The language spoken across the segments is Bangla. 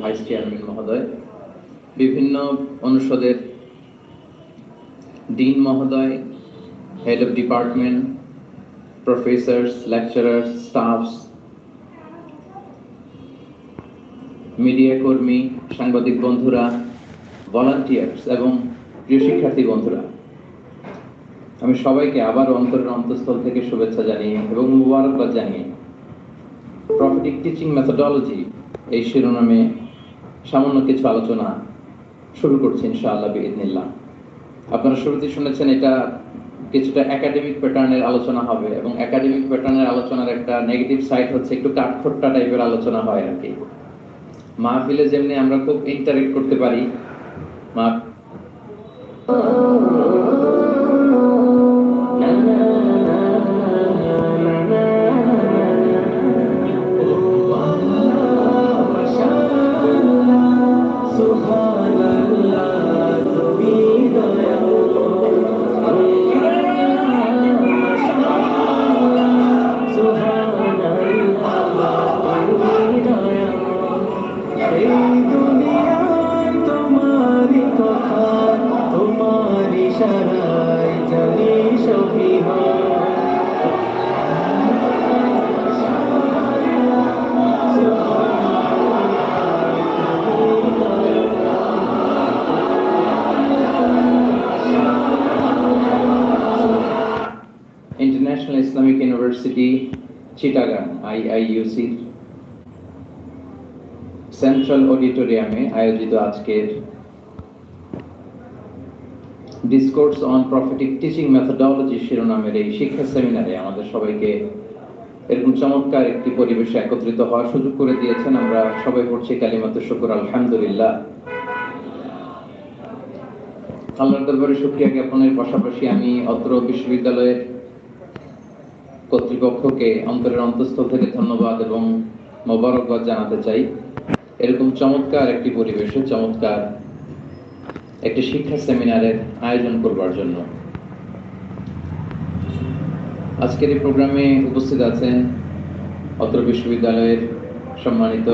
ভাইস চেয়ারম্যান মহোদয়, বিভিন্ন অনুষদের ডিন মহোদয় head of department professors lecturers staffs media কর্মী, সাংবাদিক বন্ধুরা ভলান্টিয়ার্স এবং প্রিয় শিক্ষার্থী বন্ধুরা, আমি সবাইকে আবার অন্তরের অন্তঃস্থল থেকে শুভেচ্ছা জানিয়ে এবং মুবারকবাদ জানিয়ে প্রফিটিক টিচিং মেথোডোলজি এই শিরোনামে সামান্য কিছু আলোচনা শুরু করছি ইনশাআল্লাহ বিদিনিল্লাহ আপনারা শুরুতে শুনেছেন এটা কিছুটা একাডেমিক প্যাটার্নের আলোচনা হবে এবং একাডেমিক প্যাটার্নের আলোচনার একটা নেগেটিভ সাইড হচ্ছে একটু কাঠখোট্টা টাইপের আলোচনা হয় আর কি। মাহফিলে যেমনি আমরা খুব ইন্টারেক্ট করতে পারি, মা জানি সখী international Islamic university Chittagong IIUC central অডিটোরিয়ামে আয়োজিত আজকের discourse on prophetic teaching methodology শিরোনামের এই শিক্ষা সেমিনারে আমাদের সবাইকে এরকম চমৎকার একটি পরিবেশে একত্রিত হওয়ার সুযোগ করে দিয়েছেন। আমরা সবাই পড়ছি কালিমাত শুকুর, আলহামদুলিল্লাহ। আল্লাহর দরবারে শুক্রিয়া জ্ঞাপনের পাশাপাশি আমি অত্র বিশ্ববিদ্যালয়ের কর্তৃপক্ষকে অন্তরের অন্তঃস্থল থেকে ধন্যবাদ এবং মোবারকবাদ জানাতে চাই। এরকম চমৎকার একটি পরিবেশে, চমৎকার একটি শিক্ষা সেমিনারের আয়োজন করবার জন্য। আজকের এই প্রোগ্রামে উপস্থিত আছেন অত্র বিশ্ববিদ্যালয়ের সম্মানিত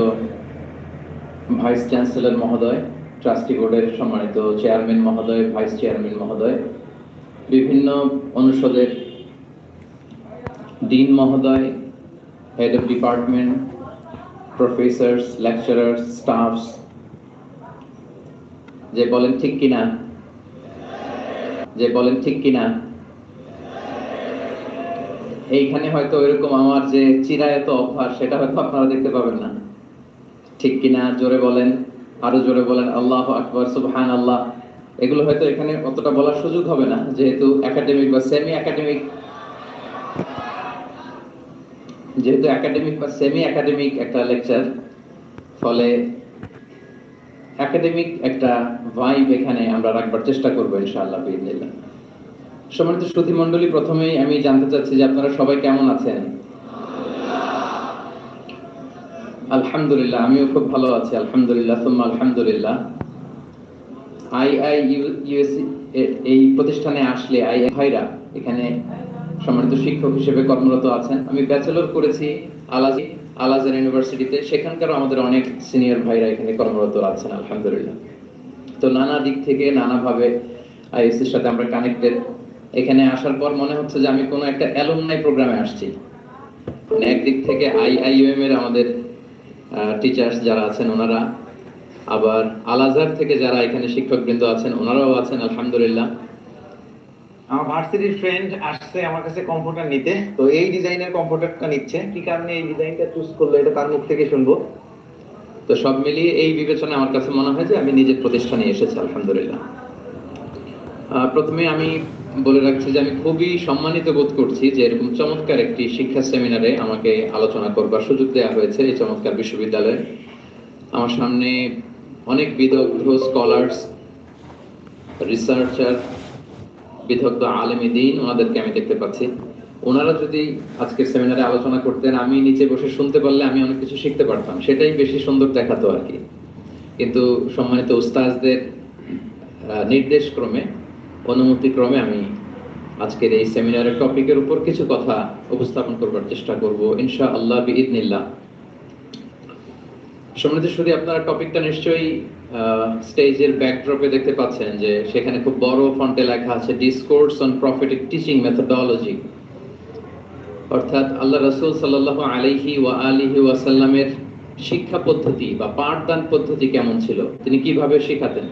ভাইস চ্যান্সেলর মহোদয়, ট্রাস্টি বোর্ডের সম্মানিত চেয়ারম্যান মহোদয়, ভাইস চেয়ারম্যান মহোদয়, বিভিন্ন অনুষদের ডিন মহোদয়, head of department, professors, lecturers, staffs যে বলেন ঠিক কিনা? যে বলেন ঠিক কিনা? এইখানে হয়তো এরকম আমার যে চিরায়ত অভ্যাস, সেটা হয়তো আপনারা দেখতে পাবেন না। ঠিক কিনা? জোরে বলেন। আরও জোরে বলেন, আল্লাহ আকবর সুবহান আল্লাহ এগুলো হয়তো এখানে অতটা বলার সুযোগ হবে না, যেহেতু একাডেমিক বা সেমি একাডেমিক যেহেতু একাডেমিক বা সেমি একাডেমিক একটা লেকচার ফলে একাডেমিক একটা ভাইব এখানে আমরা রাখবার চেষ্টা করব, ইনশাআল্লাহ বিদিনিল্লাহ সম্মানিত শ্রুতি মণ্ডলী প্রথমেই আমি জানতে চাচ্ছি যে আপনারা সবাই কেমন আছেন? আলহামদুলিল্লাহ, আমিও খুব ভালো আছি, আলহামদুলিল্লাহ, সুম্মা আলহামদুলিল্লাহ। আই আই ইউএসি এই প্রতিষ্ঠানে আসলে আই ভাইরা এখানে সম্মানিত শিক্ষক হিসেবে কর্মরত আছেন। আমি ব্যাচেলর করেছি, আলাজি আলাজার ইউনিভার্সিটিতে সেখানকার আমাদের অনেক সিনিয়র ভাইরা এখানে কর্মরত আছেন, আলহামদুলিল্লাহ। তো নানা দিক থেকে, নানাভাবে আইএসির সাথে আমরা কানেক্টেড এখানে আসার পর মনে হচ্ছে যে আমি কোনো একটা অ্যালুমনাই প্রোগ্রামে আসছি। মানে একদিক থেকে আইআইএম এর আমাদের টিচার্স যারা আছেন, ওনারা। আবার আলাজার থেকে যারা এখানে শিক্ষকবৃন্দ আছেন, ওনারাও আছেন, আলহামদুলিল্লাহ। আমার ভার্সিটির ফ্রেন্ড আসছে আমার কাছে কম্পিউটার নিতে। তো এই ডিজাইনের কম্পিউটারটা নিচ্ছে। কি কারণে এই ডিজাইনটা চুজ করল, এটা তার মুখ থেকে শুনব। তো সব মিলিয়ে এই বিবেচনা আমার কাছে মনে হয় যে আমি নিজের প্রতিষ্ঠানে এসেছি, আলহামদুলিল্লাহ। প্রথমে আমি বলে রাখছি যে আমি খুবই সম্মানিত বোধ করছি যে এরকম চমৎকার একটি শিক্ষা সেমিনারে আমাকে আলোচনা করবার সুযোগ দেওয়া হয়েছে এই চমৎকার বিশ্ববিদ্যালয়ে। আমার সামনে অনেক বিদগ্ধ, স্কলার্স রিসার্চার বিদগ্ধ আলেমী দিন ওনাদেরকে আমি দেখতে পাচ্ছি। ওনারা যদি আজকের সেমিনারে আলোচনা করতেন, আমি নিচে বসে শুনতে পারলে আমি অনেক কিছু শিখতে পারতাম। সেটাই বেশি সুন্দর দেখাতো আর কি। কিন্তু সম্মানিত উস্তাজদের নির্দেশ ক্রমে অনুমতি ক্রমে আমি আজকের এই সেমিনারের টপিকের উপর কিছু কথা উপস্থাপন করবার চেষ্টা করব ইনশা আল্লাহ বিইদনিল্লাহ। টপিকটা নিশ্চয়ই স্টেজের ব্যাকড্রপে দেখতে পাচ্ছেন যে সেখানে খুব বড় ফন্টে লেখা আছে discourse on prophetic teaching methodology অর্থাৎ আল্লাহ সাল্লাহ আলাইহি ওয়া আলিহি ওয়াসাল্লামের শিক্ষা পদ্ধতি বা পাঠদান পদ্ধতি কেমন ছিল? তিনি কীভাবে শেখাতেন?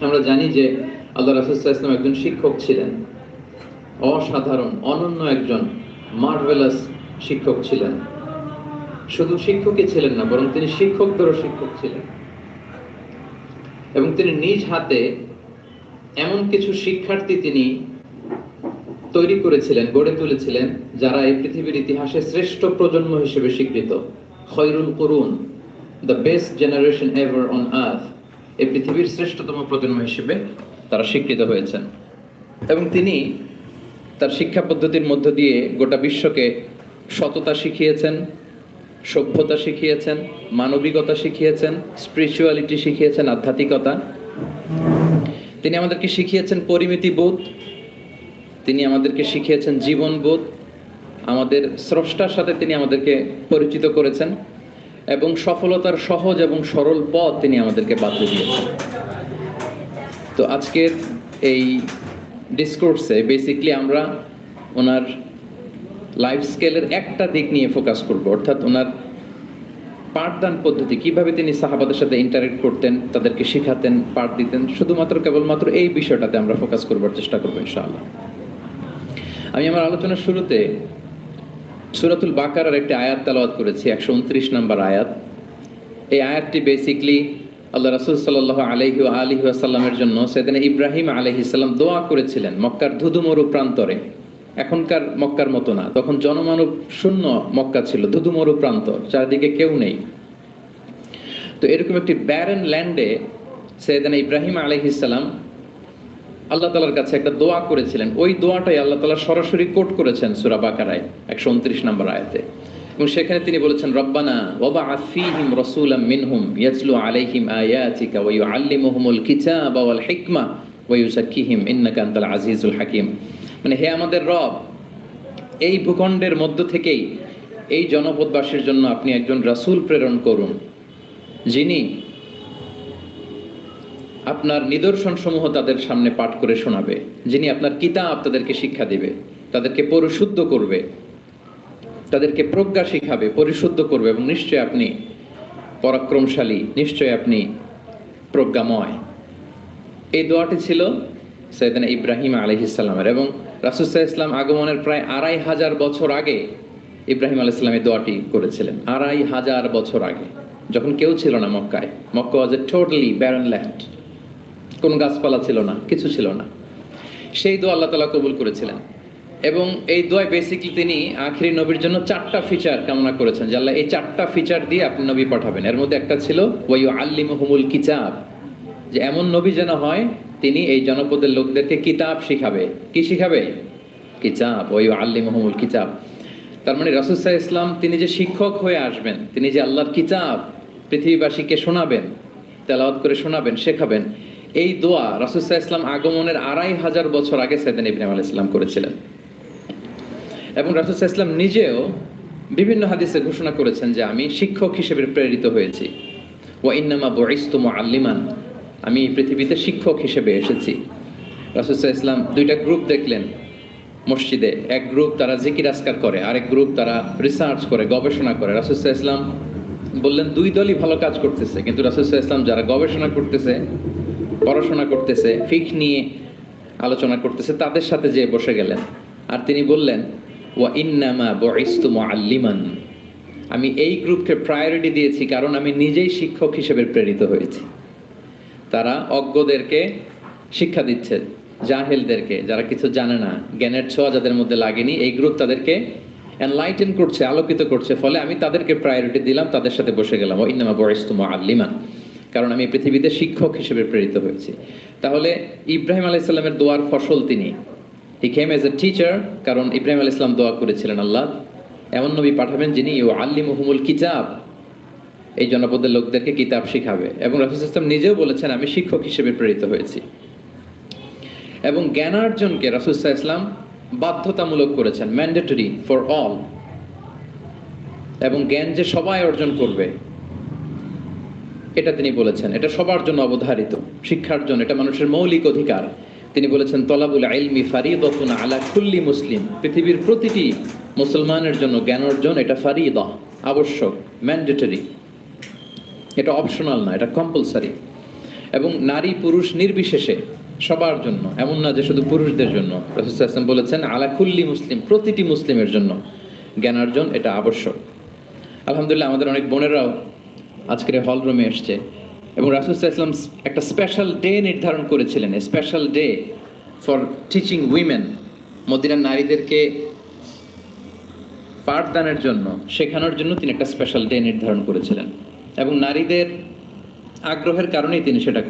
আমরা জানি যে আল্লাহ রসুল ইসলাম একজন শিক্ষক ছিলেন। অসাধারণ, অনন্য একজন মার্ভেলাস শিক্ষক ছিলেন। শুধু শিক্ষকই ছিলেন না, বরং তিনি শিক্ষকদেরও শিক্ষক ছিলেন। এবং তিনি নিজ হাতে এমন কিছু শিক্ষার্থী তিনি তৈরি করেছিলেন, গড়ে তুলেছিলেন, যারা এই পৃথিবীর ইতিহাসে শ্রেষ্ঠ প্রজন্ম হিসেবে স্বীকৃত। খৈরুল করুন the best generation ever on earth এই পৃথিবীর শ্রেষ্ঠতম প্রজন্ম হিসেবে তারা স্বীকৃত হয়েছেন। এবং তিনি তার শিক্ষা পদ্ধতির মধ্য দিয়ে গোটা বিশ্বকে সততা শিখিয়েছেন সভ্যতা শিখিয়েছেন, মানবিকতা শিখিয়েছেন স্পিরিচুয়ালিটি শিখিয়েছেন, আধ্যাত্মিকতা। তিনি আমাদেরকে শিখিয়েছেন পরিমিতি বোধ তিনি আমাদেরকে শিখিয়েছেন জীবনবোধ। আমাদের স্রষ্টার সাথে তিনি আমাদেরকে পরিচিত করেছেন এবং সফলতার সহজ এবং সরল পথ তিনি আমাদেরকে বাতলে দিয়েছেন। তো আজকের এই ডিসকোর্সে বেসিকলি আমরা ওনার লাইফ স্কেলের একটা দিক নিয়ে ফোকাস করব, অর্থাৎ ওনার পাঠদান পদ্ধতি, কীভাবে তিনি সাহাবাদের সাথে ইন্টারেক্ট করতেন, তাদেরকে শেখাতেন পাঠ দিতেন, শুধুমাত্র, কেবলমাত্র এই বিষয়টাতে আমরা ফোকাস করবার চেষ্টা করব, ইনশাআল্লাহ। আমি আমার আলোচনার শুরুতে সুরাতুল বাকারার একটি আয়াত তালাওয়াত করেছি, একশো উনত্রিশ নম্বর আয়াত। এই আয়াতটি বেসিকলি আল্লাহ রাসুল সাল্লাহ আলহি আলহি আসাল্লামের জন্য সেদিন ইব্রাহিম আলহি সাল্লাম দোয়া করেছিলেন, মক্কার ধুধুমরু প্রান্তরে। এখনকার মক্কার মতো না। তখন জনমানব শূন্য মক্কা ছিল ধুধুমরু প্রান্ত, চারিদিকে কেউ নেই। তো এরকম একটি ব্যারেন ল্যান্ডে সেদিন ইব্রাহিম আলহিসাল্লাম আল্লাহ তালার কাছে একটা দোয়া করেছিলেন। ওই দোয়াটাই আল্লাহ তালা সরাসরি কোট করেছেন সুরা বাকারায়, একশো উনত্রিশ নম্বর আয়াতে। এবং সেখানে তিনি বলেছেন, রব্বানা ওবা আফিহিম রসুলাম মিনহুম ইয়াজলু আলাইহিম আয়াতিকা ওয়া ইউআল্লিমুহুমুল কিতাবা ওয়াল হিকমা ওয়া ইউযাক্কিহিম ইন্নাকা আনতাল আজিজুল হাকিম। মানে হে আমাদের রব, এই ভূখণ্ডের মধ্য থেকেই এই জনপদবাসীর জন্য আপনি একজন রাসূল প্রেরণ করুন, যিনি আপনার নিদর্শন সমূহ তাদের সামনে পাঠ করে শোনাবে, যিনি আপনার কিতাব তাদেরকে শিক্ষা দিবে, তাদেরকে পরিশুদ্ধ করবে, তাদেরকে প্রজ্ঞা শিখাবে, পরিশুদ্ধ করবে এবং নিশ্চয় আপনি পরাক্রমশালী, নিশ্চয় আপনি প্রজ্ঞাময়। এই দোয়াটি ছিল সৈয়দানা ইব্রাহিম আলহিসাল্লামের এবং রাসুসাহ ইসলাম আগমনের প্রায় আড়াই হাজার বছর আগে ইব্রাহিম আলাহ ইসলাম এই দোয়াটি করেছিলেন। আড়াই হাজার বছর আগে। যখন কেউ ছিল না মক্কায়। Mecca was a totally barren land কোনো গাছপালা ছিল না, কিছু ছিল না। সেই দোয়া আল্লাহ তালা কবুল করেছিলেন। এবং এই দোয়ায় বেসিকলি তিনি আখিরি নবীর জন্য চারটা ফিচার কামনা করেছেন যে আল্লাহ এই চারটা ফিচার দিয়ে আপনি নবী পাঠাবেন। এর মধ্যে একটা ছিল ওয়াইউ আল্লিমহুমুল কিতাব। যে এমন নবী যেন হয় তিনি এই জনপদের লোকদেরকে কিতাব শিখাবে। কি শিখাবে? কিতাব। ওই আল্লি আল্লিমহুমুল কিতাব। তার মানে রাসুসাহ ইসলাম তিনি যে শিক্ষক হয়ে আসবেন, তিনি যে আল্লাহর কিতাব পৃথিবীবাসীকে শোনাবেন, তেলাওয়াত করে শোনাবেন, শেখাবেন, এই দোয়া রাসুসাহ ইসলাম আগমনের আড়াই হাজার বছর আগে সেদিন ইব্রাহিম আল ইসলাম করেছিলেন। এবং রাসুসাহ ইসলাম নিজেও বিভিন্ন হাদিসে ঘোষণা করেছেন যে আমি শিক্ষক হিসেবে প্রেরিত হয়েছি। ওয়া ইন্নামা বইস্তুম আল্লিমান আমি পৃথিবীতে শিক্ষক হিসেবে এসেছি। রাসুসাহ ইসলাম দুইটা গ্রুপ দেখলেন মসজিদে। এক গ্রুপ তারা জিকির আসকার করে, আরেক গ্রুপ তারা রিসার্চ করে, গবেষণা করে। রাসুসাহ ইসলাম বললেন, দুই দলই ভালো কাজ করতেছে, কিন্তু রাসুসাহ ইসলাম যারা গবেষণা করতেছে, পড়াশোনা করতেছে, ফিক নিয়ে আলোচনা করতেছে, তাদের সাথে যে বসে গেলেন। আর তিনি বললেন, ওয়া ইন্নামা বইস্তু মুআল্লিমান। আমি এই গ্রুপকে প্রায়োরিটি দিয়েছি, কারণ আমি নিজেই শিক্ষক হিসেবে প্রেরিত হয়েছি। তারা অজ্ঞদেরকে শিক্ষা দিচ্ছে, জাহেলদেরকে, যারা কিছু জানে না, জ্ঞানের ছোঁয়া যাদের মধ্যে লাগেনি, এই গ্রুপ তাদেরকে এনলাইটেন করছে, আলোকিত করছে, ফলে আমি তাদেরকে প্রায়োরিটি দিলাম, তাদের সাথে বসে গেলাম। ও ইন্নামা বয়স্তু মুআল্লিমান কারণ আমি পৃথিবীতে শিক্ষক হিসেবে প্রেরিত হয়েছি। তাহলে ইব্রাহিম আলাইসাল্লামের দোয়ার ফসল তিনি। হি কেম এজ এ টিচার কারণ ইব্রাহিম আলাইহিস সালাম দোয়া করেছিলেন আল্লাহ। এমন নবী পাঠাবেন যিনি ইউ আল্লি আল্লিমুহুমুল কিতাব। এই জনপদের লোকদেরকে কিতাব শিখাবে। এবং রাসুল ইসলাম নিজেও বলেছেন, আমি শিক্ষক হিসেবে প্রেরিত হয়েছি। এবং জ্ঞানার্জনকে রাসুসাহ ইসলাম বাধ্যতামূলক করেছেন ম্যান্ডেটরি ফর অল এবং জ্ঞান যে সবাই অর্জন করবে, এটা তিনি বলেছেন। এটা সবার জন্য অবধারিত, শিক্ষার জন্য। এটা মানুষের মৌলিক অধিকার। তিনি বলেছেন, তলাবুল আইলমি ফারিদতুন আলা কুল্লি মুসলিম। পৃথিবীর প্রতিটি মুসলমানের জন্য জ্ঞান অর্জন এটা ফারিদা, আবশ্যক ম্যান্ডেটরি এটা অপশনাল না, এটা কম্পালসারি এবং নারী পুরুষ নির্বিশেষে সবার জন্য, এমন না যে শুধু পুরুষদের জন্য। রসুল আসলাম বলেছেন, আলা কুল্লি মুসলিম প্রতিটি মুসলিমের জন্য জ্ঞান অর্জন এটা আবশ্যক। আলহামদুলিল্লাহ, আমাদের অনেক বোনেরাও আজকের হল রুমে এসছে। এবং রাসুল একটা স্পেশাল ডে নির্ধারণ করেছিলেন special day for teaching women মদিনার নারীদেরকে পাঠদানের জন্য, শেখানোর জন্য তিনি একটা স্পেশাল ডে নির্ধারণ করেছিলেন। এবং নারীদের আগ্রহের কারণেই তিনি সেটা